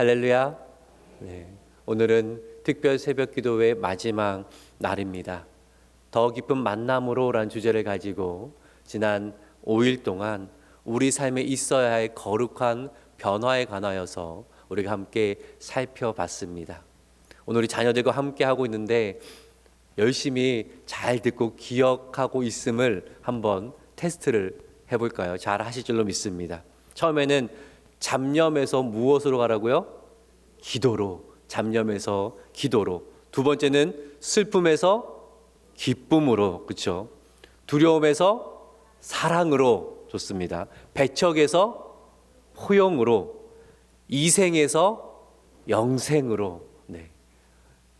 할렐루야. 네. 오늘은 특별 새벽 기도회 마지막 날입니다. 더 깊은 만남으로라는 주제를 가지고 지난 5일 동안 우리 삶에 있어야 할 거룩한 변화에 관하여서 우리가 함께 살펴봤습니다. 오늘 우리 자녀들과 함께 하고 있는데 열심히 잘 듣고 기억하고 있음을 한번 테스트를 해볼까요? 잘 하실 줄로 믿습니다. 처음에는 잡념에서 무엇으로 가라고요? 기도로. 잡념에서 기도로. 두 번째는 슬픔에서 기쁨으로. 그렇죠? 두려움에서 사랑으로 좋습니다. 배척에서 포용으로. 이생에서 영생으로. 네.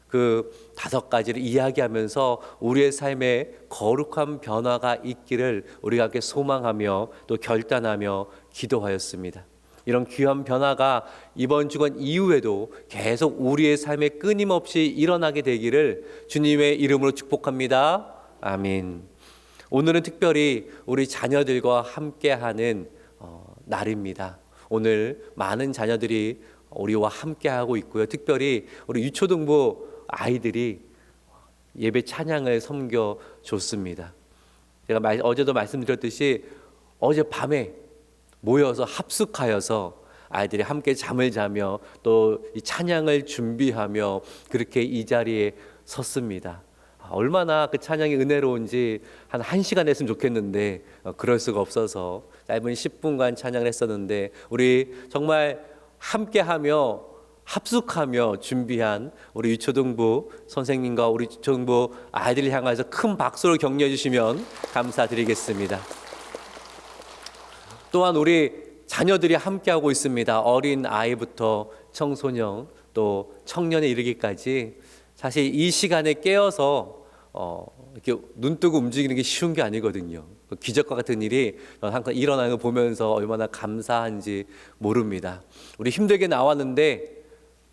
그 다섯 가지를 이야기하면서 우리의 삶에 거룩한 변화가 있기를 우리가 함께 소망하며 또 결단하며 기도하였습니다. 이런 귀한 변화가 이번 주간 이후에도 계속 우리의 삶에 끊임없이 일어나게 되기를 주님의 이름으로 축복합니다. 아멘. 오늘은 특별히 우리 자녀들과 함께하는 어, 날입니다. 오늘 많은 자녀들이 우리와 함께하고 있고요. 특별히 우리 유초등부 아이들이 예배 찬양을 섬겨 줬습니다. 제가 말, 어제도 말씀드렸듯이 어제 밤에 모여서 합숙하여서 아이들이 함께 잠을 자며 또이 찬양을 준비하며 그렇게 이 자리에 섰습니다. 아, 얼마나 그 찬양이 은혜로운지 한 1시간 했으면 좋겠는데 어, 그럴 수가 없어서 짧은 10분간 찬양을 했었는데 우리 정말 함께 하며 합숙하며 준비한 우리 유초등부 선생님과 우리 유초등부 아이들을 향해서 큰 박수로 격려해 주시면 감사드리겠습니다. 또한 우리 자녀들이 함께하고 있습니다. 어린 아이부터 청소년 또 청년에 이르기까지 사실 이 시간에 깨어서 어, 이렇게 눈 뜨고 움직이는 게 쉬운 게 아니거든요. 그 기적과 같은 일이 항상 일어나는 거 보면서 얼마나 감사한지 모릅니다. 우리 힘들게 나왔는데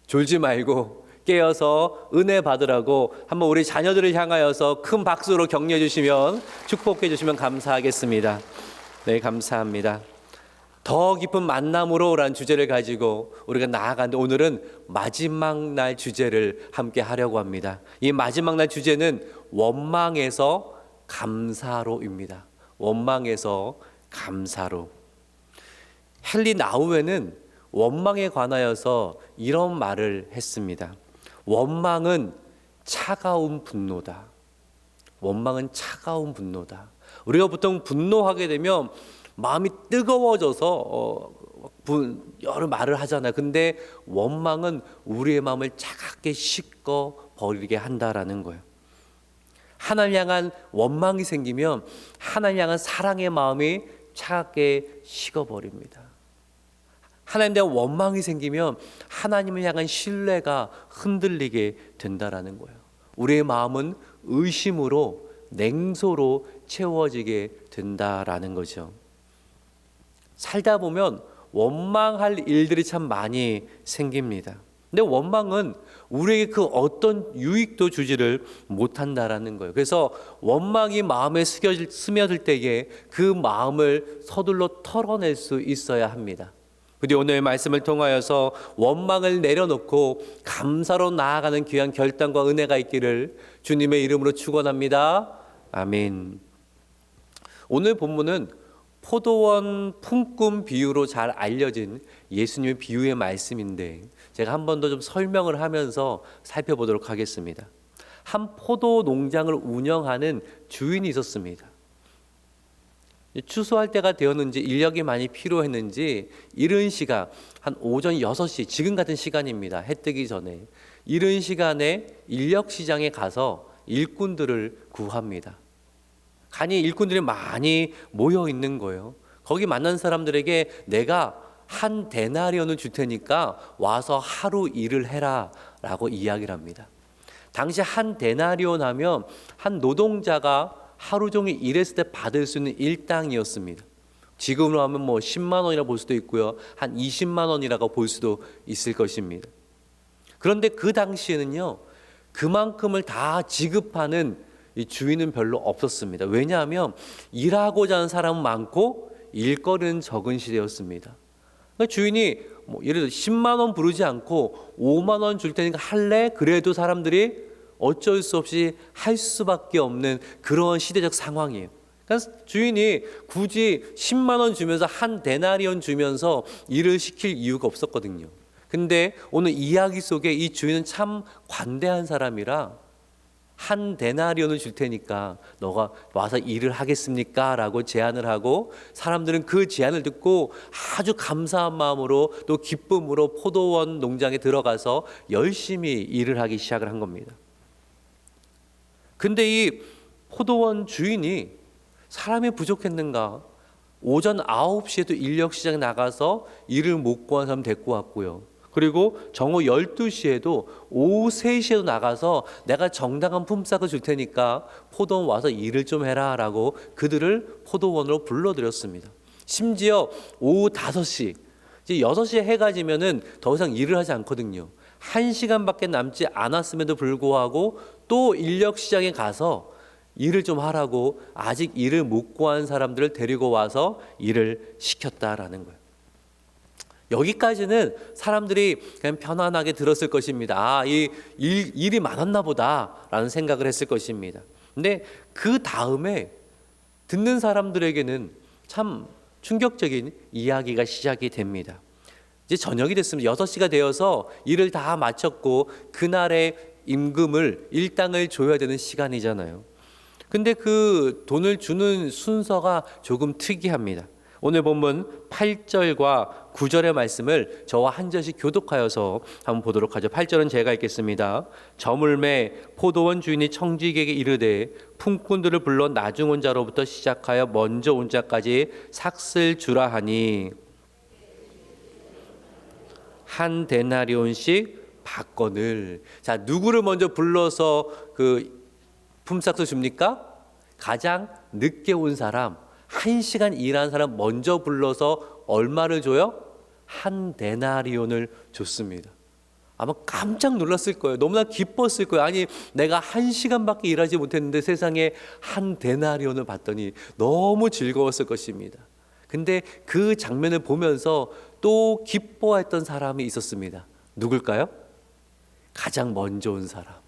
졸지 말고 깨어서 은혜 받으라고 한번 우리 자녀들을 향하여서 큰 박수로 격려해 주시면 축복해 주시면 감사하겠습니다. 네, 감사합니다. 더 깊은 만남으로라는 주제를 가지고 우리가 나아가는데 오늘은 마지막 날 주제를 함께 하려고 합니다. 이 마지막 날 주제는 원망에서 감사로입니다. 원망에서 감사로. 헨리 나우에는 원망에 관하여서 이런 말을 했습니다. 원망은 차가운 분노다. 원망은 차가운 분노다. 우리가 보통 분노하게 되면 마음이 뜨거워져서 어, 분, 여러 말을 하잖아요. 근데 원망은 우리의 마음을 차갑게 씻어 버리게 한다라는 거예요. 하나님 향한 원망이 생기면 하나님 향한 사랑의 마음이 차갑게 식어버립니다. 하나님 대한 원망이 생기면 하나님을 향한 신뢰가 흔들리게 된다라는 거예요. 우리의 마음은 의심으로 냉소로 채워지게 된다라는 거죠. 살다 보면 원망할 일들이 참 많이 생깁니다. 근데 원망은 우리에게 그 어떤 유익도 주지를 못한다라는 거예요. 그래서 원망이 마음에 스며들 때에 그 마음을 서둘러 털어낼 수 있어야 합니다. 부디 오늘 말씀을 통하여서 원망을 내려놓고 감사로 나아가는 귀한 결단과 은혜가 있기를 주님의 이름으로 축원합니다. 아멘. 오늘 본문은 포도원 품꾼 비유로 잘 알려진 예수님의 비유의 말씀인데 제가 한 번 더 좀 설명을 하면서 살펴보도록 하겠습니다. 한 포도 농장을 운영하는 주인이 있었습니다. 추수할 때가 되었는지 인력이 많이 필요했는지 이른 시간 한 오전 6시 지금 같은 시간입니다. 해 뜨기 전에 이른 시간에 인력 시장에 가서 일꾼들을 구합니다. 간이 일꾼들이 많이 모여 있는 거예요. 거기 만난 사람들에게 내가 한 데나리온을 줄 테니까 와서 하루 일을 해라라고 이야기를 합니다. 당시 한 데나리온 하면 한 노동자가 하루 종일 일했을 때 받을 수 있는 일당이었습니다. 지금으로 하면 뭐 10만 원이라 볼 수도 있고요. 한 20만 원이라고 볼 수도 있을 것입니다. 그런데 그 당시에는요. 그만큼을 다 지급하는 주인은 별로 없었습니다. 왜냐하면 일하고자 하는 사람은 많고 일거리는 적은 시대였습니다. 그러니까 주인이 뭐 예를 들어 10만 원 부르지 않고 5만 원 줄 테니까 할래? 그래도 사람들이 어쩔 수 없이 할 수밖에 없는 그런 시대적 상황이에요. 그러니까 주인이 굳이 10만 원 주면서 한 데나리온 주면서 일을 시킬 이유가 없었거든요. 근데 오늘 이야기 속에 이 주인은 참 관대한 사람이라 한 데나리온을 줄 테니까 너가 와서 일을 하겠습니까? 라고 제안을 하고 사람들은 그 제안을 듣고 아주 감사한 마음으로 또 기쁨으로 포도원 농장에 들어가서 열심히 일을 하기 시작을 한 겁니다. 근데 이 포도원 주인이 사람이 부족했는가? 오전 9시에도 인력 시장에 나가서 일을 못 구한 사람 데리고 왔고요. 그리고 정오 12시에도 오후 3시에도 나가서 내가 정당한 품삯을 줄 테니까 포도원 와서 일을 좀 해라 라고 그들을 포도원으로 불러들였습니다. 심지어 오후 5시 이제 6시에 해가 지면은 더 이상 일을 하지 않거든요. 1시간밖에 남지 않았음에도 불구하고 또 인력 시장에 가서 일을 좀 하라고 아직 일을 못 구한 사람들을 데리고 와서 일을 시켰다라는 거예요. 여기까지는 사람들이 그냥 편안하게 들었을 것입니다. 아, 이 일, 일이 많았나 보다라는 생각을 했을 것입니다. 근데 그 다음에 듣는 사람들에게는 참 충격적인 이야기가 시작이 됩니다. 이제 저녁이 됐습니다. 6시가 되어서 일을 다 마쳤고 그날의 임금을 일당을 줘야 되는 시간이잖아요. 근데 그 돈을 주는 순서가 조금 특이합니다. 오늘 본문 8절과 9절의 말씀을 저와 한 절씩 교독하여서 한번 보도록 하죠. 8절은 제가 읽겠습니다. 저물매 포도원 주인이 청지기에게 이르되 품꾼들을 불러 나중 온 자로부터 시작하여 먼저 온 자까지 삭슬 주라 하니 한 데나리온씩 박건을 자 누구를 먼저 불러서 그 품삯을 줍니까? 가장 늦게 온 사람 한 시간 일한 사람 먼저 불러서 얼마를 줘요? 한 데나리온을 줬습니다. 아마 깜짝 놀랐을 거예요. 너무나 기뻤을 거예요. 아니 내가 한 시간밖에 일하지 못했는데 세상에 한 데나리온을 받더니 너무 즐거웠을 것입니다. 근데 그 장면을 보면서 또 기뻐했던 사람이 있었습니다. 누굴까요? 가장 먼저 온 사람.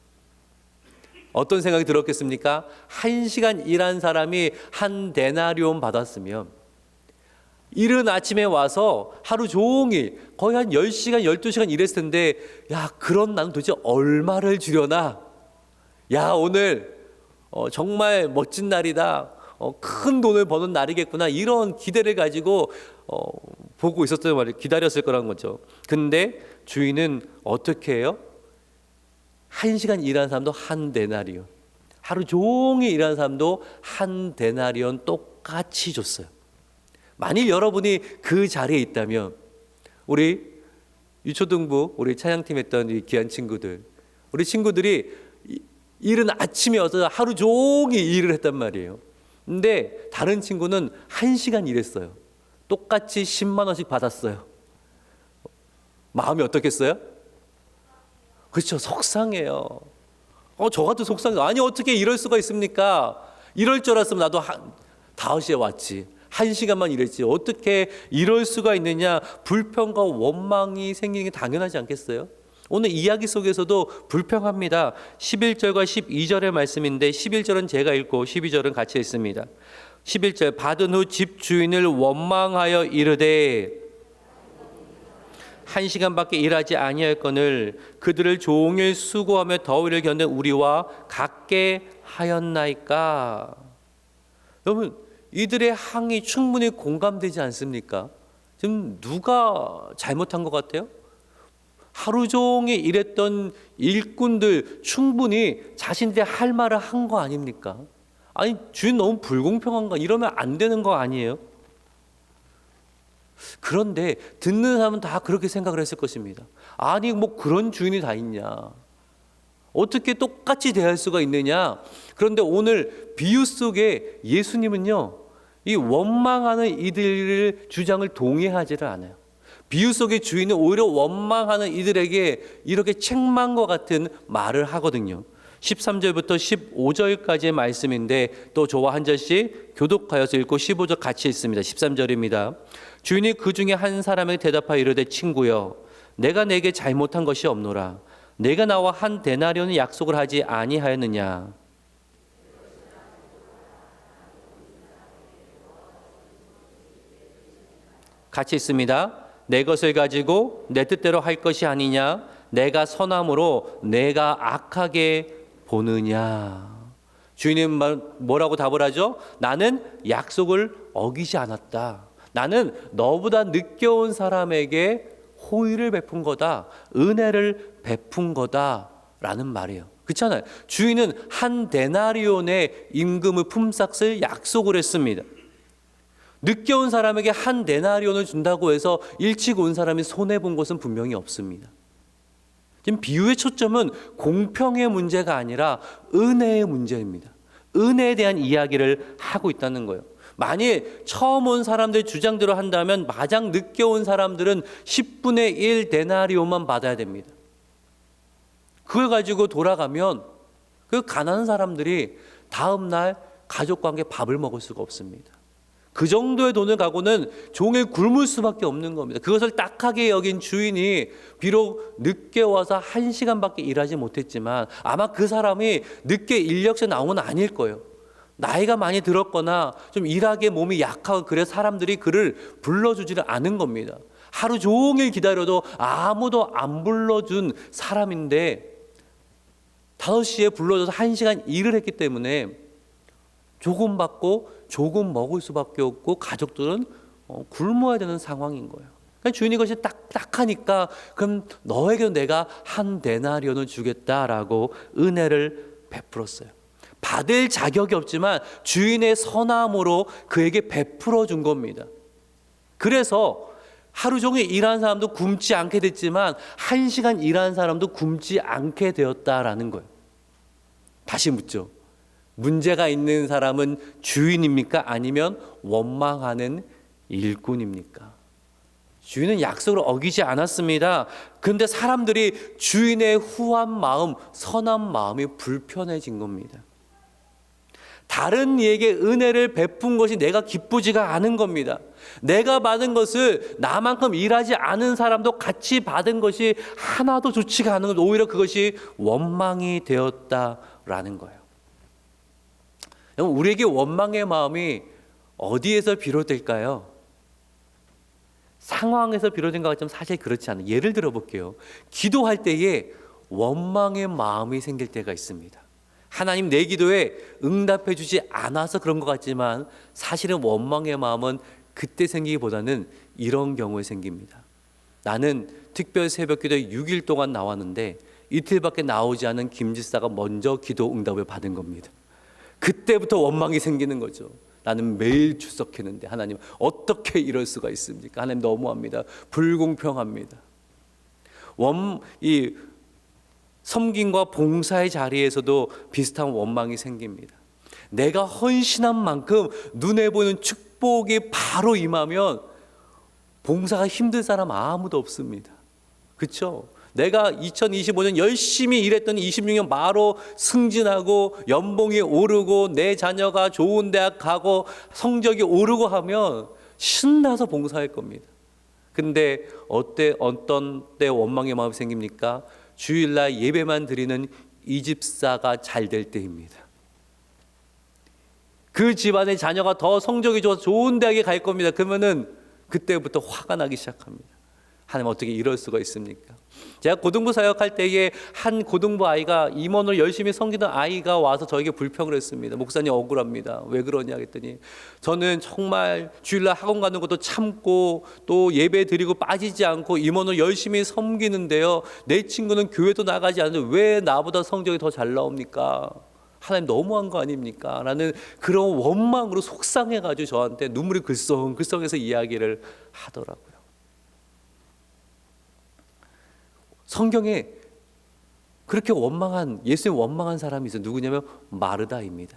어떤 생각이 들었겠습니까? 한 시간 일한 사람이 한 데나리온 받았으면 이른 아침에 와서 하루 종일 거의 한 10시간, 12시간 일했을 텐데 야, 그런 나는 도대체 얼마를 주려나? 야, 오늘 어, 정말 멋진 날이다. 어, 큰 돈을 버는 날이겠구나. 이런 기대를 가지고 어, 보고 있었던 말이 기다렸을 거란 거죠. 근데 주인은 어떻게 해요? 한 시간 일하는 사람도 한 데나리온, 하루 종일 일하는 사람도 한 데나리온 똑같이 줬어요. 만일 여러분이 그 자리에 있다면 우리 유초등부 우리 찬양팀 했던 이 귀한 친구들, 우리 친구들이 이- 이른 아침에 와서 하루 종일 일을 했단 말이에요. 근데 다른 친구는 한 시간 일했어요. 똑같이 10만 원씩 받았어요. 마음이 어떻겠어요? 그렇죠. 속상해요. 어, 저 같은 속상해. 아니, 어떻게 이럴 수가 있습니까? 이럴 줄 알았으면 나도 한, 5시에 왔지. 한 시간만 일했지. 어떻게 이럴 수가 있느냐. 불평과 원망이 생기는 게 당연하지 않겠어요? 오늘 이야기 속에서도 불평합니다. 11절과 12절의 말씀인데 11절은 제가 읽고 12절은 같이 읽습니다. 11절 받은 후 집 주인을 원망하여 이르되 한 시간밖에 일하지 아니할거늘 그들을 종일 수고하며 더위를 겪는 우리와 같게 하였나이까. 여러분 이들의 항이 충분히 공감되지 않습니까? 지금 누가 잘못한 것 같아요? 하루 종일 일했던 일꾼들 충분히 자신들이 할 말을 한 거 아닙니까? 아니 주인 너무 불공평한가? 이러면 안 되는 거 아니에요? 그런데 듣는 사람은 다 그렇게 생각을 했을 것입니다. 아니 뭐 그런 주인이 다 있냐? 어떻게 똑같이 대할 수가 있느냐? 그런데 오늘 비유 속에 예수님은요, 이 원망하는 이들을 주장을 동의하지를 않아요. 비유 속의 주인은 오히려 원망하는 이들에게 이렇게 책망과 같은 말을 하거든요. 13절부터 15절까지의 말씀인데 또 저와 한 절씩 교독하여서 읽고 15절 같이 읽습니다. 13절입니다. 주인이 그 중에 한 사람에게 대답하여 이르되 친구여 내가 내게 잘못한 것이 없노라 내가 나와 한 데나리온의 약속을 하지 아니하였느냐 같이 있습니다. 내 것을 가지고 내 뜻대로 할 것이 아니냐? 내가 선함으로 내가 악하게 보느냐? 주인은 말- 뭐라고 답을 하죠? 나는 약속을 어기지 않았다. 나는 너보다 늦게 온 사람에게 호의를 베푼 거다. 은혜를 베푼 거다. 라는 말이에요. 그렇잖아요. 주인은 한 데나리온의 임금의 품삯을 약속을 했습니다. 늦게 온 사람에게 한 데나리온을 준다고 해서 일찍 온 사람이 손해 본 것은 분명히 없습니다. 지금 비유의 초점은 공평의 문제가 아니라 은혜의 문제입니다. 은혜에 대한 이야기를 하고 있다는 거예요. 만일 처음 온 사람들 주장대로 한다면 마장 늦게 온 사람들은 10분의 1 데나리온만 받아야 됩니다. 그걸 가지고 돌아가면 그 가난한 사람들이 다음 날 가족과 함께 밥을 먹을 수가 없습니다. 그 정도의 돈을 가고는 종일 굶을 수밖에 없는 겁니다. 그것을 딱하게 여긴 주인이 비록 늦게 와서 한 시간밖에 일하지 못했지만 아마 그 사람이 늦게 인력서 나온 건 아닐 거예요. 나이가 많이 들었거나 좀 일하기에 몸이 약하고 그래 사람들이 그를 불러주지를 않은 겁니다. 하루 종일 기다려도 아무도 안 불러준 사람인데 다섯 시에 불러줘서 한 시간 일을 했기 때문에 조금 받고 조금 먹을 수밖에 없고 가족들은 어, 굶어야 되는 상황인 거예요. 그러니까 주인이 것이 딱딱하니까 그럼 너에게도 내가 한 데나리온을 주겠다라고 은혜를 베풀었어요. 받을 자격이 없지만 주인의 선함으로 그에게 베풀어 준 겁니다. 그래서 하루 종일 일한 사람도 굶지 않게 됐지만 한 시간 일한 사람도 굶지 않게 되었다라는 거예요. 다시 묻죠. 문제가 있는 사람은 주인입니까? 아니면 원망하는 일꾼입니까? 주인은 약속을 어기지 않았습니다. 그런데 사람들이 주인의 후한 마음, 선한 마음이 불편해진 겁니다. 다른 이에게 은혜를 베푼 것이 내가 기쁘지가 않은 겁니다. 내가 받은 것을 나만큼 일하지 않은 사람도 같이 받은 것이 하나도 좋지가 않은 것, 오히려 그것이 원망이 되었다라는 거예요. 우리에게 원망의 마음이 어디에서 비롯될까요? 상황에서 비롯된 것 같지만 사실 그렇지 않아요. 예를 들어 볼게요. 기도할 때에 원망의 마음이 생길 때가 있습니다. 하나님 내 기도에 응답해 주지 않아서 그런 것 같지만 사실은 원망의 마음은 그때 생기기보다는 이런 경우에 생깁니다. 나는 특별 새벽 기도에 6일 동안 나왔는데 이틀밖에 나오지 않은 김 지사가 먼저 기도 응답을 받은 겁니다. 그때부터 원망이 생기는 거죠. 나는 매일 출석했는데 하나님 어떻게 이럴 수가 있습니까? 하나님 너무합니다. 불공평합니다. 원 이 섬김과 봉사의 자리에서도 비슷한 원망이 생깁니다. 내가 헌신한 만큼 눈에 보이는 축복이 바로 임하면 봉사가 힘든 사람 아무도 없습니다. 그렇죠? 내가 2025년 열심히 일했더니 26년 바로 승진하고 연봉이 오르고 내 자녀가 좋은 대학 가고 성적이 오르고 하면 신나서 봉사할 겁니다. 근데 어때 어떤 때 원망의 마음이 생깁니까? 주일날 예배만 드리는 이 집사가 잘 될 때입니다. 그 집안의 자녀가 더 성적이 좋아서 좋은 대학에 갈 겁니다. 그러면은 그때부터 화가 나기 시작합니다. 하나님 어떻게 이럴 수가 있습니까? 제가 고등부 사역할 때에 한 고등부 아이가 임원을 열심히 섬기던 아이가 와서 저에게 불평을 했습니다. 목사님 억울합니다. 왜 그러냐 했더니 저는 정말 주일날 학원 가는 것도 참고 또 예배 드리고 빠지지 않고 임원을 열심히 섬기는데요. 내 친구는 교회도 나가지 않는데 왜 나보다 성적이 더 잘 나옵니까? 하나님 너무한 거 아닙니까? 라는 그런 원망으로 속상해가지고 저한테 눈물이 글썽글썽해서 이야기를 하더라고요. 성경에 그렇게 원망한 예수님 원망한 사람이 있어요. 누구냐면 마르다입니다.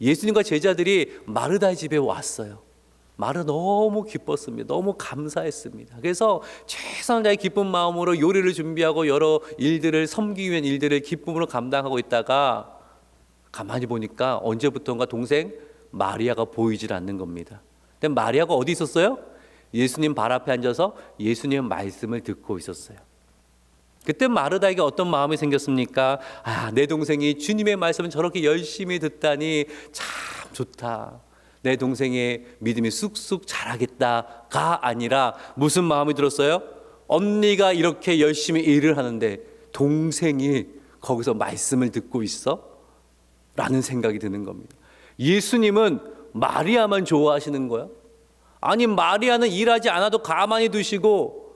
예수님과 제자들이 마르다의 집에 왔어요. 마르 너무 기뻤습니다. 너무 감사했습니다. 그래서 최선을 다해 기쁜 마음으로 요리를 준비하고 여러 일들을 섬기기 위한 일들을 기쁨으로 감당하고 있다가 가만히 보니까 언제부턴가 동생 마리아가 보이질 않는 겁니다. 근데 마리아가 어디 있었어요? 예수님 발 앞에 앉아서 예수님 말씀을 듣고 있었어요. 그때 마르다에게 어떤 마음이 생겼습니까? 아, 내 동생이 주님의 말씀을 저렇게 열심히 듣다니 참 좋다. 내 동생의 믿음이 쑥쑥 자라겠다가 아니라 무슨 마음이 들었어요? 언니가 이렇게 열심히 일을 하는데 동생이 거기서 말씀을 듣고 있어? 라는 생각이 드는 겁니다. 예수님은 마리아만 좋아하시는 거야? 아니, 마리아는 일하지 않아도 가만히 두시고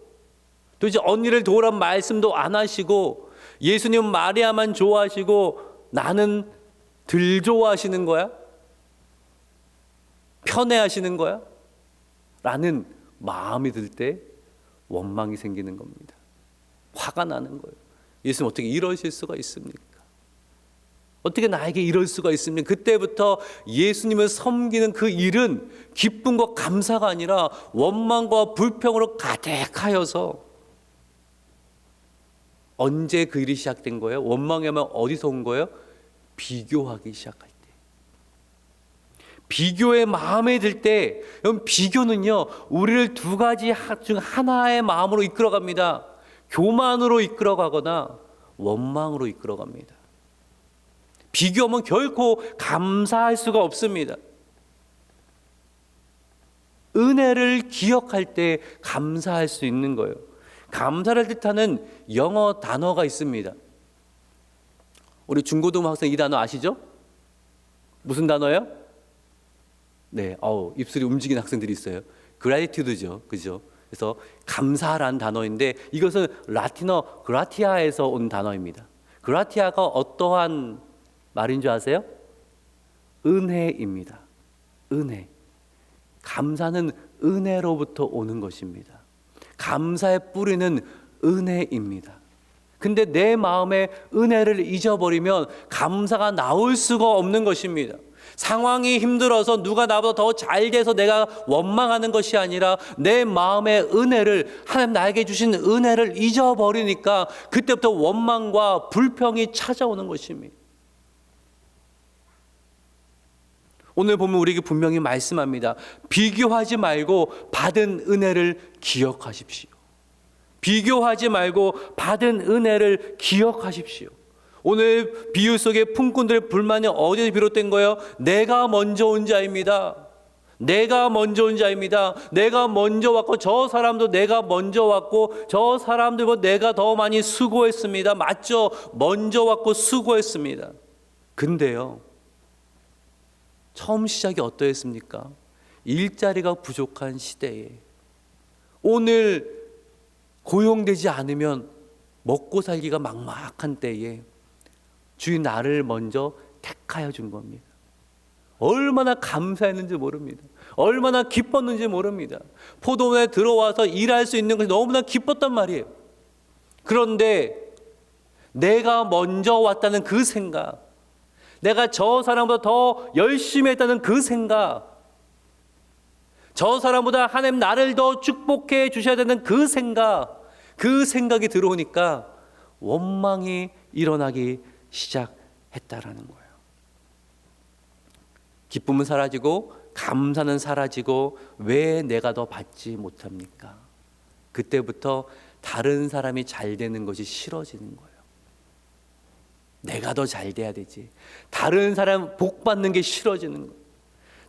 또 이제 언니를 도우란 말씀도 안 하시고 예수님 마리아만 좋아하시고 나는 들 좋아하시는 거야? 편애하시는 거야? 라는 마음이 들 때 원망이 생기는 겁니다. 화가 나는 거예요. 예수님 어떻게 이러실 수가 있습니까? 어떻게 나에게 이럴 수가 있습니까? 그때부터 예수님을 섬기는 그 일은 기쁨과 감사가 아니라 원망과 불평으로 가득하여서 언제 그 일이 시작된 거예요? 원망하면 어디서 온 거예요? 비교하기 시작할 때. 비교의 마음에 들 때, 비교는요, 우리를 두 가지 중 하나의 마음으로 이끌어갑니다. 교만으로 이끌어가거나 원망으로 이끌어갑니다. 비교하면 결코 감사할 수가 없습니다. 은혜를 기억할 때 감사할 수 있는 거예요. 감사를 뜻하는 영어 단어가 있습니다. 우리 중고등 학생 이 단어 아시죠? 무슨 단어예요? 네, 어우, 입술이 움직이는 학생들이 있어요. gratitude죠. 그죠? 그래서 감사란 단어인데 이것은 라틴어 그라티아에서 온 단어입니다. 그라티아가 어떠한 말인 줄 아세요? 은혜입니다. 은혜. 감사는 은혜로부터 오는 것입니다. 감사의 뿌리는 은혜입니다. 근데 내 마음에 은혜를 잊어버리면 감사가 나올 수가 없는 것입니다. 상황이 힘들어서 누가 나보다 더 잘 돼서 내가 원망하는 것이 아니라 내 마음의 은혜를 하나님 나에게 주신 은혜를 잊어버리니까 그때부터 원망과 불평이 찾아오는 것입니다. 오늘 보면 우리에게 분명히 말씀합니다. 비교하지 말고 받은 은혜를 기억하십시오. 비교하지 말고 받은 은혜를 기억하십시오. 오늘 비유 속에 품꾼들의 불만이 어디서 비롯된 거예요? 내가 먼저 온 자입니다. 내가 먼저 온 자입니다. 내가 먼저 왔고 저 사람도 내가 먼저 왔고 저 사람들보다 내가 더 많이 수고했습니다. 맞죠? 먼저 왔고 수고했습니다. 근데요. 처음 시작이 어떠했습니까? 일자리가 부족한 시대에 오늘 고용되지 않으면 먹고 살기가 막막한 때에 주인 나를 먼저 택하여 준 겁니다. 얼마나 감사했는지 모릅니다. 얼마나 기뻤는지 모릅니다. 포도원에 들어와서 일할 수 있는 것이 너무나 기뻤단 말이에요. 그런데 내가 먼저 왔다는 그 생각, 내가 저 사람보다 더 열심히 했다는 그 생각, 저 사람보다 하나님 나를 더 축복해 주셔야 되는 그 생각, 그 생각이 들어오니까 원망이 일어나기 시작했다라는 거예요. 기쁨은 사라지고 감사는 사라지고 왜 내가 더 받지 못합니까? 그때부터 다른 사람이 잘 되는 것이 싫어지는 거예요. 내가 더 잘 돼야 되지. 다른 사람 복 받는 게 싫어지는 거.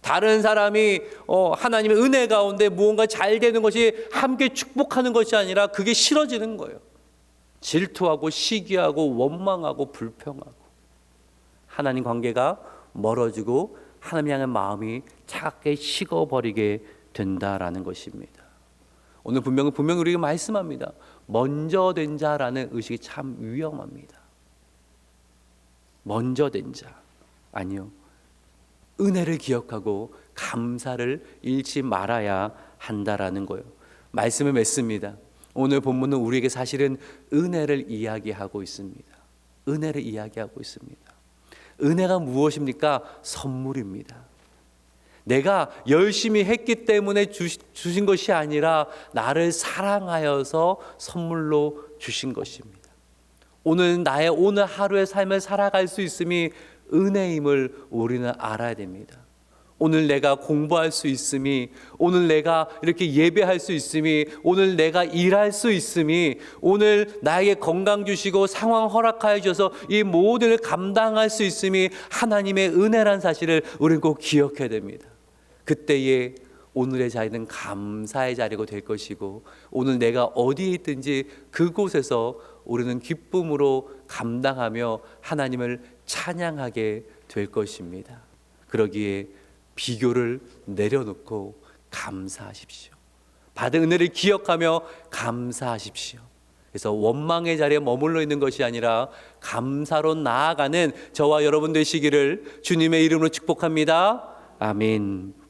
다른 사람이 어, 하나님의 은혜 가운데 무언가 잘 되는 것이 함께 축복하는 것이 아니라 그게 싫어지는 거예요. 질투하고 시기하고 원망하고 불평하고 하나님 관계가 멀어지고 하나님 향한 마음이 차갑게 식어버리게 된다라는 것입니다. 오늘 분명히 분명히 우리가 말씀합니다. 먼저 된 자라는 의식이 참 위험합니다. 먼저 된 자. 아니요. 은혜를 기억하고 감사를 잃지 말아야 한다라는 거예요. 말씀을 맺습니다. 오늘 본문은 우리에게 사실은 은혜를 이야기하고 있습니다. 은혜를 이야기하고 있습니다. 은혜가 무엇입니까? 선물입니다. 내가 열심히 했기 때문에 주신 것이 아니라 나를 사랑하여서 선물로 주신 것입니다. 오늘 나의 오늘 하루의 삶을 살아갈 수 있음이 은혜임을 우리는 알아야 됩니다. 오늘 내가 공부할 수 있음이, 오늘 내가 이렇게 예배할 수 있음이, 오늘 내가 일할 수 있음이, 오늘 나에게 건강 주시고 상황 허락하여 주셔서 이 모든 을 감당할 수 있음이 하나님의 은혜란 사실을 우리는 꼭 기억해야 됩니다. 그때에 오늘의 자리는 감사의 자리가 될 것이고 오늘 내가 어디에 있든지 그곳에서 우리는 기쁨으로 감당하며 하나님을 찬양하게 될 것입니다. 그러기에 비교를 내려놓고 감사하십시오. 받은 은혜를 기억하며 감사하십시오. 그래서 원망의 자리에 머물러 있는 것이 아니라 감사로 나아가는 저와 여러분 되시기를 주님의 이름으로 축복합니다. 아멘.